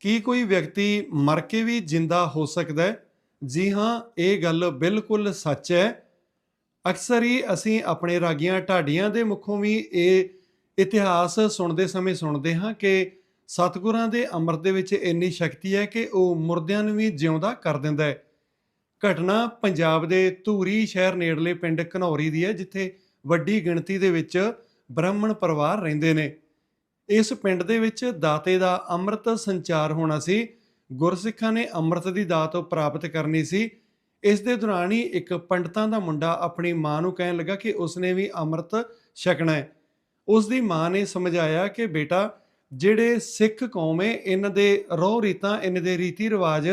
ਕੀ ਕੋਈ ਵਿਅਕਤੀ ਮਰ ਕੇ ਵੀ ਜਿੰਦਾ ਹੋ ਸਕਦਾ ਹੈ? ਜੀ ਹਾਂ, ਇਹ ਗੱਲ ਬਿਲਕੁਲ ਸੱਚ ਹੈ। ਅਕਸਰ ਹੀ ਅਸੀਂ ਆਪਣੇ ਰਾਗੀਆਂ ਢਾਡੀਆਂ ਦੇ ਮੁਖੋਂ ਵੀ ਇਹ ਇਤਿਹਾਸ ਸੁਣਦੇ ਸਮੇਂ ਸੁਣਦੇ ਹਾਂ ਕਿ ਸਤਿਗੁਰਾਂ ਦੇ ਅੰਮ੍ਰਿਤ ਦੇ ਵਿੱਚ ਇੰਨੀ ਸ਼ਕਤੀ ਹੈ ਕਿ ਉਹ ਮੁਰਦਿਆਂ ਨੂੰ ਵੀ ਜਿਉਂਦਾ ਕਰ ਦਿੰਦਾ ਹੈ। ਘਟਨਾ ਪੰਜਾਬ ਦੇ ਧੂਰੀ ਸ਼ਹਿਰ ਨੇੜਲੇ ਪਿੰਡ ਘਨੌਰੀ ਦੀ ਹੈ, ਜਿੱਥੇ ਵੱਡੀ ਗਿਣਤੀ ਦੇ ਵਿੱਚ ਬ੍ਰਾਹਮਣ ਪਰਿਵਾਰ ਰਹਿੰਦੇ ਨੇ। ਇਸ ਪਿੰਡ ਦੇ ਵਿੱਚ ਦਾਤੇ ਦਾ ਅੰਮ੍ਰਿਤ ਸੰਚਾਰ ਹੋਣਾ ਸੀ। ਗੁਰਸਿੱਖਾਂ ਨੇ ਅੰਮ੍ਰਿਤ ਦੀ ਦਾਤ ਪ੍ਰਾਪਤ ਕਰਨੀ ਸੀ। ਇਸ ਦੇ ਦੌਰਾਨ ਹੀ ਇੱਕ ਪੰਡਤਾਂ ਦਾ ਮੁੰਡਾ ਆਪਣੀ ਮਾਂ ਨੂੰ ਕਹਿਣ ਲੱਗਾ ਕਿ ਉਸਨੇ ਵੀ ਅੰਮ੍ਰਿਤ ਛਕਣਾ ਹੈ। ਉਸ ਦੀ ਮਾਂ ਨੇ ਸਮਝਾਇਆ ਕਿ ਬੇਟਾ, ਜਿਹੜੇ ਸਿੱਖ ਕੌਮ ਹੈ, ਇਹਨਾਂ ਦੇ ਰੋਹ ਰੀਤਾਂ, ਇਹਨਾਂ ਦੇ ਰੀਤੀ ਰਿਵਾਜ,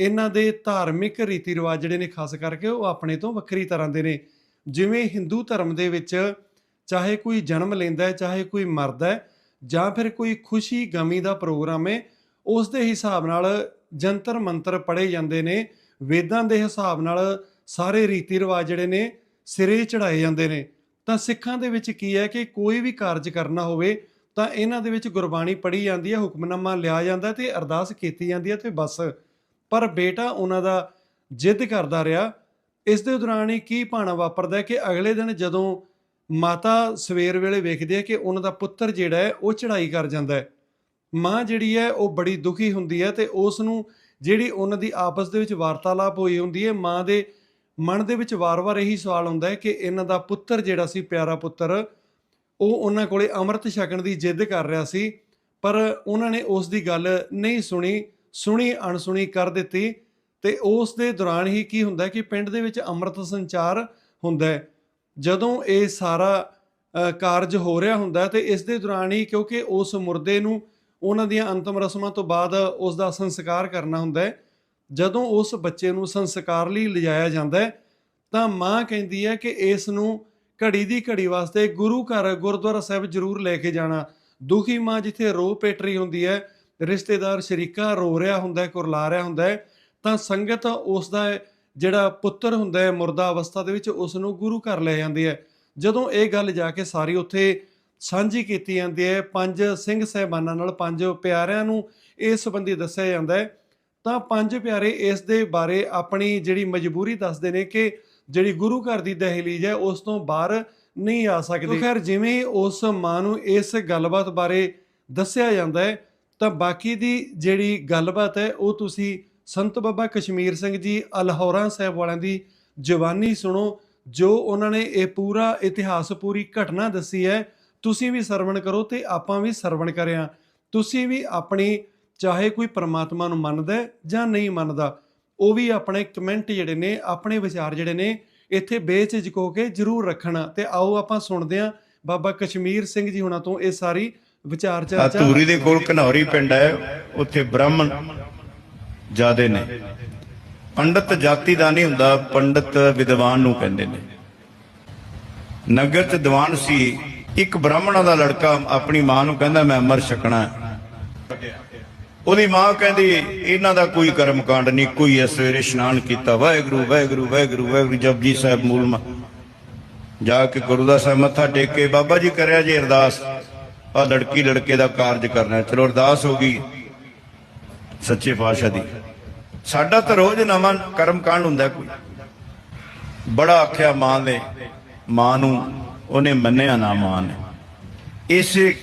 ਇਹਨਾਂ ਦੇ ਧਾਰਮਿਕ ਰੀਤੀ ਰਿਵਾਜ ਜਿਹੜੇ ਨੇ ਖਾਸ ਕਰਕੇ ਉਹ ਆਪਣੇ ਤੋਂ ਵੱਖਰੀ ਤਰ੍ਹਾਂ ਦੇ ਨੇ। ਜਿਵੇਂ ਹਿੰਦੂ ਧਰਮ ਦੇ ਵਿੱਚ ਚਾਹੇ ਕੋਈ ਜਨਮ ਲੈਂਦਾ ਹੈ, ਚਾਹੇ ਕੋਈ ਮਰਦਾ ਹੈ ਜਾਂ ਫਿਰ ਕੋਈ ਖੁਸ਼ੀ ਗਮੀ ਦਾ ਪ੍ਰੋਗਰਾਮ ਹੈ ਉਸ ਦੇ ਹਿਸਾਬ ਨਾਲ ਜੰਤਰ ਮੰਤਰ ਪੜ੍ਹੇ ਜਾਂਦੇ ਨੇ, ਵੇਦਾਂ ਦੇ ਹਿਸਾਬ ਨਾਲ ਸਾਰੇ ਰੀਤੀ ਰਿਵਾਜ ਜਿਹੜੇ ਨੇ ਸਿਰੇ ਚੜਾਏ ਜਾਂਦੇ ਨੇ। ਤਾਂ ਸਿੱਖਾਂ ਦੇ ਵਿੱਚ ਕੀ ਹੈ ਕਿ ਕੋਈ ਵੀ ਕਾਰਜ ਕਰਨਾ ਹੋਵੇ, ਤਾਂ ਇਹਨਾਂ ਦੇ ਵਿੱਚ ਗੁਰਬਾਣੀ ਪੜ੍ਹੀ ਜਾਂਦੀ ਹੈ, ਹੁਕਮਨਾਮਾ ਲਿਆ ਜਾਂਦਾ ਤੇ ਅਰਦਾਸ ਕੀਤੀ ਜਾਂਦੀ ਹੈ ਤੇ ਬਸ। ਪਰ ਬੇਟਾ ਉਹਨਾਂ ਦਾ ਜਿੱਦ ਕਰਦਾ ਰਿਹਾ, ਇਸ ਦੇ ਦੌਰਾਨ ਹੀ ਕੀ ਭਾਣਾ ਵਾਪਰਦਾ ਕਿ ਅਗਲੇ ਦਿਨ ਜਦੋਂ ਮਾਤਾ ਸਵੇਰ ਵੇਲੇ ਵੇਖਦੀ ਹੈ ਕਿ ਉਹਨਾਂ ਦਾ ਪੁੱਤਰ ਜਿਹੜਾ ਹੈ, ਉਹ ਚੜ੍ਹਾਈ ਕਰ ਜਾਂਦਾ ਹੈ। ਮਾਂ ਜਿਹੜੀ ਹੈ, ਉਹ ਬੜੀ ਦੁਖੀ ਹੁੰਦੀ ਹੈ ਤੇ ਉਸ ਨੂੰ ਜਿਹੜੀ ਉਹਨਾਂ ਦੀ ਆਪਸ ਦੇ ਵਿੱਚ ਵਾਰਤਾਲਾਪ ਹੋਈ ਹੁੰਦੀ ਹੈ, ਮਾਂ ਦੇ ਮਨ ਦੇ ਵਿੱਚ ਵਾਰ-ਵਾਰ ਇਹੀ ਸਵਾਲ ਹੁੰਦਾ ਹੈ ਕਿ ਇਹਨਾਂ ਦਾ ਪੁੱਤਰ ਜਿਹੜਾ ਸੀ, ਪਿਆਰਾ ਪੁੱਤਰ, ਉਹ ਉਹਨਾਂ ਕੋਲੇ ਅੰਮ੍ਰਿਤ ਛਕਣ ਦੀ ਜਿੱਦ ਕਰ ਰਿਹਾ ਸੀ, ਪਰ ਉਹਨਾਂ ਨੇ ਉਸ ਦੀ ਗੱਲ ਨਹੀਂ ਸੁਣੀ ਸੁਣੀ, ਅਣਸੁਣੀ ਕਰ ਦਿੱਤੀ ਤੇ ਉਸ ਦੇ ਦੌਰਾਨ ਹੀ ਕੀ ਹੁੰਦਾ ਕਿ ਪਿੰਡ ਦੇ ਵਿੱਚ ਅੰਮ੍ਰਿਤ ਸੰਚਾਰ ਹੁੰਦਾ ਹੈ। ਜਦੋਂ ਇਹ ਸਾਰਾ ਕਾਰਜ ਹੋ ਰਿਹਾ ਹੁੰਦਾ ਹੈ ਤੇ ਇਸ ਦੇ ਦੌਰਾਨ ਹੀ ਕਿਉਂਕਿ ਉਸ ਮੁਰਦੇ ਨੂੰ ਉਹਨਾਂ ਦੀਆਂ ਅੰਤਮ ਰਸਮਾਂ ਤੋਂ ਬਾਅਦ ਉਸ ਦਾ ਸੰਸਕਾਰ ਕਰਨਾ ਹੁੰਦਾ ਹੈ, ਜਦੋਂ ਉਸ ਬੱਚੇ ਨੂੰ ਸੰਸਕਾਰ ਲਈ ਲਿਜਾਇਆ ਜਾਂਦਾ ਹੈ, ਤਾਂ ਮਾਂ ਕਹਿੰਦੀ ਹੈ ਕਿ ਇਸ ਨੂੰ ਘੜੀ ਦੀ ਘੜੀ ਵਾਸਤੇ ਗੁਰੂ ਘਰ, ਗੁਰਦੁਆਰਾ ਸਾਹਿਬ ਜ਼ਰੂਰ ਲੈ ਕੇ ਜਾਣਾ। ਦੁਖੀ ਮਾਂ ਜਿੱਥੇ ਰੋ ਪੇਟ ਰਹੀ ਹੁੰਦੀ ਹੈ, ਰਿਸ਼ਤੇਦਾਰ ਸ਼ਰੀਕਾ ਰੋ ਰਿਹਾ ਹੁੰਦਾ ਹੈ, ਕੁਰਲਾ ਰਿਹਾ ਹੁੰਦਾ ਹੈ, ਤਾਂ ਸੰਗਤ ਉਸ ਦਾ ਜਿਹੜਾ ਪੁੱਤਰ ਹੁੰਦਾ ਹੈ ਮੁਰਦਾ ਅਵਸਥਾ ਦੇ ਵਿੱਚ ਉਸ ਨੂੰ ਗੁਰੂ ਘਰ ਲੈ ਜਾਂਦੇ ਹੈ ਜਦੋਂ ਇਹ ਗੱਲ ਜਾ ਕੇ ਸਾਰੀ ਉੱਥੇ ਸਾਂਝੀ ਕੀਤੀ ਜਾਂਦੀ ਹੈ, ਪੰਜ ਸਿੰਘ ਸਹਿਬਾਨਾਂ ਨਾਲ, ਪੰਜ ਪਿਆਰਿਆਂ ਨੂੰ ਇਸ ਸੰਬੰਧੀ ਦੱਸਿਆ ਜਾਂਦਾ ਹੈ, ਤਾਂ ਪੰਜ ਪਿਆਰੇ ਇਸ ਦੇ ਬਾਰੇ ਆਪਣੀ ਜਿਹੜੀ ਮਜਬੂਰੀ ਦੱਸਦੇ ਨੇ ਕਿ ਜਿਹੜੀ ਗੁਰੂ ਘਰ ਦੀ ਦਹਲੀਜ਼ ਹੈ, ਉਸ ਤੋਂ ਬਾਹਰ ਨਹੀਂ ਆ ਸਕਦੇ। ਖੈਰ, ਜਿਵੇਂ ਉਸ ਮਾਂ ਨੂੰ ਇਸ ਗੱਲਬਾਤ ਬਾਰੇ ਦੱਸਿਆ ਜਾਂਦਾ ਹੈ, ਤਾਂ ਬਾਕੀ ਦੀ ਜਿਹੜੀ ਗੱਲਬਾਤ ਹੈ, ਉਹ ਤੁਸੀਂ ਸੰਤ ਬਾਬਾ ਕਸ਼ਮੀਰ ਸਿੰਘ ਜੀ ਅਲਹੌਰਾ ਸਾਹਿਬ ਵਾਲਿਆਂ ਦੀ ਜਵਾਨੀ ਸੁਣੋ, ਜੋ ਉਹਨਾਂ ਨੇ ਇਹ ਪੂਰਾ ਇਤਿਹਾਸ, ਪੂਰੀ ਘਟਨਾ ਦੱਸੀ ਹੈ, ਤੁਸੀਂ ਵੀ ਸਰਵਣ ਕਰੋ ਤੇ ਆਪਾਂ ਵੀ ਸਰਵਣ ਕਰਿਆ। ਤੁਸੀਂ ਵੀ ਆਪਣੀ, ਚਾਹੇ ਕੋਈ ਪਰਮਾਤਮਾ ਨੂੰ ਮੰਨਦਾ ਜਾਂ ਨਹੀਂ ਮੰਨਦਾ, ਉਹ ਵੀ ਆਪਣੇ ਕਮੈਂਟ ਜਿਹੜੇ ਨੇ, ਆਪਣੇ ਵਿਚਾਰ ਜਿਹੜੇ ਨੇ, ਇੱਥੇ ਬੇਝਿਜਕ ਹੋ ਕੇ ਜਰੂਰ ਰੱਖਣਾ। ਤੇ ਆਓ ਆਪਾਂ ਸੁਣਦੇ ਹਾਂ ਬਾਬਾ ਕਸ਼ਮੀਰ ਸਿੰਘ ਜੀ ਹੁਣਾਂ ਤੋਂ ਇਹ ਸਾਰੀ ਵਿਚਾਰ ਆ ਚਰਚਾ ਧੂਰੀ ਦੇ ਕੋਲ ਘਨੌਰੀ ਪਿੰਡ ਹੈ, ਉੱਥੇ ਬ੍ਰਾਹਮਣ ਜਿਆਦੇ ਨੇ। ਪੰਡਤ ਜਾਤੀ ਦਾ ਨਹੀਂ ਹੁੰਦਾ, ਪੰਡਤ ਵਿਦਵਾਨ ਨੂੰ ਕਹਿੰਦੇ ਨੇ। ਨਗਰ ਚ ਦੀਵਾਨ ਸੀ, ਇੱਕ ਬ੍ਰਾਹਮਣਾਂ ਦਾ ਲੜਕਾ ਆਪਣੀ ਮਾਂ ਨੂੰ ਕਹਿੰਦਾ, ਮੈਂ ਅਮਰ ਛਕਣਾ ਉਹਦੀ ਮਾਂ ਕਹਿੰਦੀ, ਇਹਨਾਂ ਦਾ ਕੋਈ ਕਰਮ ਕਾਂਡ ਨਹੀਂ, ਕੋਈ ਐ ਸਵੇਰੇ ਇਸ਼ਨਾਨ ਕੀਤਾ। ਵਾਹਿਗੁਰੂ ਵਾਹਿਗੁਰੂ ਵਾਹਿਗੁਰੂ ਵਾਹਿਗੁਰੂ ਜਪਜੀ ਸਾਹਿਬ ਮੂਲ ਮ- ਜਾ ਕੇ ਗੁਰੂ ਦਾ ਸਾਹਿਬ ਮੱਥਾ ਟੇਕ ਕੇ, ਬਾਬਾ ਜੀ ਕਰਿਆ ਜੇ ਅਰਦਾਸ। ਆ ਲੜਕੀ ਲੜਕੇ ਦਾ ਕਾਰਜ ਕਰਨਾ ਚਲੋ ਅਰਦਾਸ ਹੋ ਗਈ। ਸੱਚੇ ਪਾਤਸ਼ਾਹ ਦੀ। ਸਾਡਾ ਤਾਂ ਰੋਜ਼ ਨਵਾਂ ਕਰਮ ਕਾਂਡ ਹੁੰਦਾ ਕੋਈ। ਬੜਾ ਆਖਿਆ ਮਾਂ ਨੇ, ਮਾਂ ਨੂੰ, ਉਹਨੇ ਮੰਨਿਆ ਨਾ ਮਾਂ ਨੇ। ਇਸੇ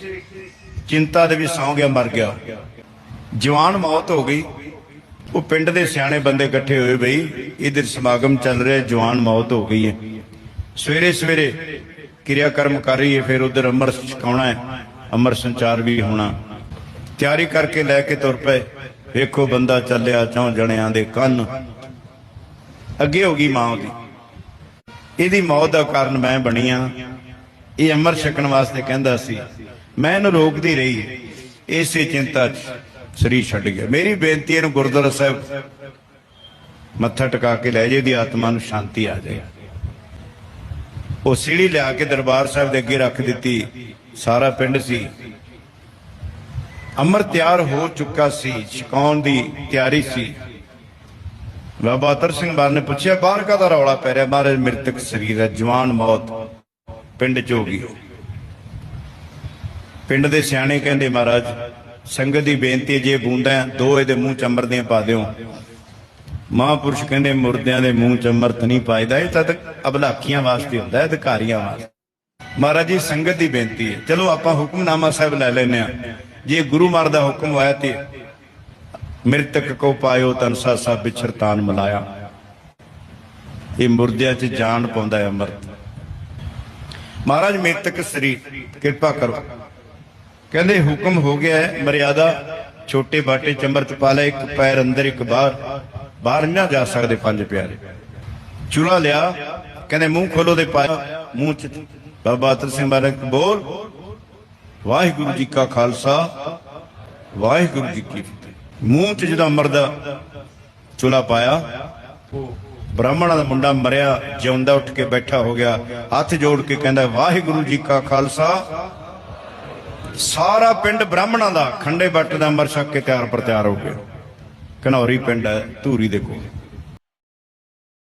ਚਿੰਤਾ ਦੇ ਵਿੱਚ ਸੌਂ ਗਿਆ, ਮਰ ਗਿਆ। ਜਵਾਨ ਮੌਤ ਹੋ ਗਈ। ਉਹ ਪਿੰਡ ਦੇ ਸਿਆਣੇ ਬੰਦੇ ਇਕੱਠੇ ਹੋਏ ਬਈ, ਇਧਰ ਸਮਾਗਮ ਚੱਲ ਰਿਹਾ, ਜਵਾਨ ਮੌਤ ਹੋ ਗਈ ਹੈ। ਸਵੇਰੇ ਸਵੇਰੇ ਕਿਰਿਆ ਕਰਮ ਕਰ ਰਹੀ ਹੈ, ਫਿਰ ਉਧਰ ਅੰਮ੍ਰਿਤ ਛਕਾਉਣਾ ਹੈ। ਅੰਮ੍ਰਿਤ ਸੰਚਾਰ ਵੀ ਹੋਣਾ। ਤਿਆਰੀ ਕਰਕੇ ਲੈ ਕੇ ਤੁਰ ਪਏ। ਵੇਖੋ ਬੰਦਾ ਚੱਲਿਆ ਚੌਂ ਜਣਿਆਂ ਦੇ ਕੰਨ। ਅੱਗੇ ਹੋ ਗਈ ਮਾਂ ਉਹਦੀ। ਇਹਦੀ ਮੌਤ ਦਾ ਕਾਰਨ ਮੈਂ ਬਣੀ ਇਹ ਅੰਮ੍ਰਿਤ ਛਕਣ ਵਾਸਤੇ ਕਹਿੰਦਾ ਸੀ, ਮੈਂ ਇਹਨੂੰ ਰੋਕਦੀ ਰਹੀ। ਇਸੇ ਚਿੰਤਾ 'ਚ ਸਰੀਰ ਛੱਡ ਗਿਆ। ਮੇਰੀ ਬੇਨਤੀ ਇਹਨੂੰ ਗੁਰਦੁਆਰਾ ਸਾਹਿਬ ਮੱਥਾ ਟਿਕਾ ਕੇ ਲੈ ਜੇ ਦੀ ਆਤਮਾ ਨੂੰ ਸ਼ਾਂਤੀ ਆ ਜਾਏ। ਉਹ ਸੀੜੀ ਲਿਆ ਕੇ ਦਰਬਾਰ ਸਾਹਿਬ ਦੇ ਅੱਗੇ ਰੱਖ ਦਿੱਤੀ। ਸਾਰਾ ਪਿੰਡ ਸੀ। ਅਮਰ ਤਿਆਰ ਹੋ ਚੁੱਕਾ ਸੀ ਛਕਾਉਣ ਦੀ ਤਿਆਰੀ ਸੀ। ਬਾਬਾ ਅਤਰ ਸਿੰਘ ਬਾਰ ਨੇ ਪੁੱਛਿਆ ਬਾਹਰ ਕਾਹਦਾ ਰੌਲਾ ਪੈ ਰਿਹਾ? ਮਹਾਰਾਜ ਮ੍ਰਿਤਕ ਸਰੀਰ ਹੈ ਜਵਾਨ ਮੌਤ। ਪਿੰਡ ਚ ਹੋ ਗਈ। ਪਿੰਡ ਦੇ ਸਿਆਣੇ ਕਹਿੰਦੇ ਮਹਾਰਾਜ ਸੰਗਤ ਦੀ ਬੇਨਤੀ ਹੈ, ਜੇ ਬੂੰਦਾਂ ਦੋ ਇਹਦੇ ਮੂੰਹ ਚ ਅੰਮ੍ਰਿਤ ਦੀਆਂ ਪਾ ਦਿਓ। ਮਹਾਂਪੁਰਸ਼ ਕਹਿੰਦੇ ਮੁਰਦਿਆਂ ਦੇ ਮੂੰਹ ਚ ਅੰਮ੍ਰਿਤ ਨਹੀਂ ਪਾਈਦਾ। ਇਹ ਤਾਂ ਅਬਲਾਖੀਆਂ ਵਾਸਤੇ ਹੁੰਦਾ ਹੈ ਅਧਿਕਾਰੀਆਂ ਵਾਸਤੇ। ਮਹਾਰਾਜ ਜੀ ਸੰਗਤ ਦੀ ਬੇਨਤੀ ਹੈ। ਚਲੋ ਆਪਾਂ ਹੁਕਮਨਾਮਾ ਸਾਹਿਬ ਲੈ ਲੈਨੇ ਆ ਜੇ ਗੁਰੂ ਮਾਰ ਦਾ ਹੁਕਮ ਹੋਇਆ ਤੇ ਮ੍ਰਿਤਕ ਕੋ ਪਾਇਓ ਤਨਸਾ ਸਭ ਵਿਛਰਤਾਨ ਮਲਾਇਆ। ਇਹ ਮੁਰਦਿਆਂ 'ਚ ਜਾਨ ਪਾਉਂਦਾ ਹੈ ਅੰਮ੍ਰਿਤ। ਮਹਾਰਾਜ ਮ੍ਰਿਤਕ ਸ੍ਰੀ, ਕਿਰਪਾ ਕਰੋ। ਕਹਿੰਦੇ ਹੁਕਮ ਹੋ ਗਿਆ ਹੈ, ਮਰਿਆਦਾ ਛੋਟੇ ਬਾਟੇ ਚ ਅੰਮ੍ਰਿਤ ਪਾ ਲੈ ਇੱਕ ਪੈਰ ਅੰਦਰ, ਇੱਕ ਬਾਹਰ। ਬਾਹਰ ਨਾ ਜਾ ਸਕਦੇ ਪੰਜ ਪਿਆਰੇ। ਚੁਰਾ ਲਿਆ, ਕਹਿੰਦੇ ਮੂੰਹ ਖੋਲੋ ਦੇ ਪਾਇਆ, ਮੂੰਹ ਚ ਬਾਬਾ ਅਤਰ ਸਿੰਘ ਮਹਾਰਾਜ ਬੋਲ ਵਾਹਿਗੁਰੂ ਜੀ ਕਾ ਖਾਲਸਾ, ਵਾਹਿਗੁਰੂ ਜੀ ਕੀ ਫਤਿਹ। ਮੂੰਹ ਚ ਜਦੋਂ ਅੰਮ੍ਰਿਤ ਚੁਲਾ ਪਾਇਆ, ਬ੍ਰਾਹਮਣਾਂ ਦਾ ਮੁੰਡਾ ਮਰਿਆ, ਜਿਉਂਦਾ ਉੱਠ ਕੇ ਬੈਠਾ ਹੋ ਗਿਆ, ਹੱਥ ਜੋੜ ਕੇ ਕਹਿੰਦਾ, ਵਾਹਿਗੁਰੂ ਜੀ ਕਾ ਖਾਲਸਾ, ਸਾਰਾ ਪਿੰਡ ਬ੍ਰਾਹਮਣਾਂ ਦਾ ਖੰਡੇ ਬੱਟ ਦਾ ਮਰ ਛਕ ਕੇ ਤਿਆਰ ਪ੍ਰਤਿਆਰ ਹੋ ਗਿਆ। ਘਨੌਰੀ ਪਿੰਡ ਹੈ ਧੂਰੀ ਦੇ ਕੋਲ।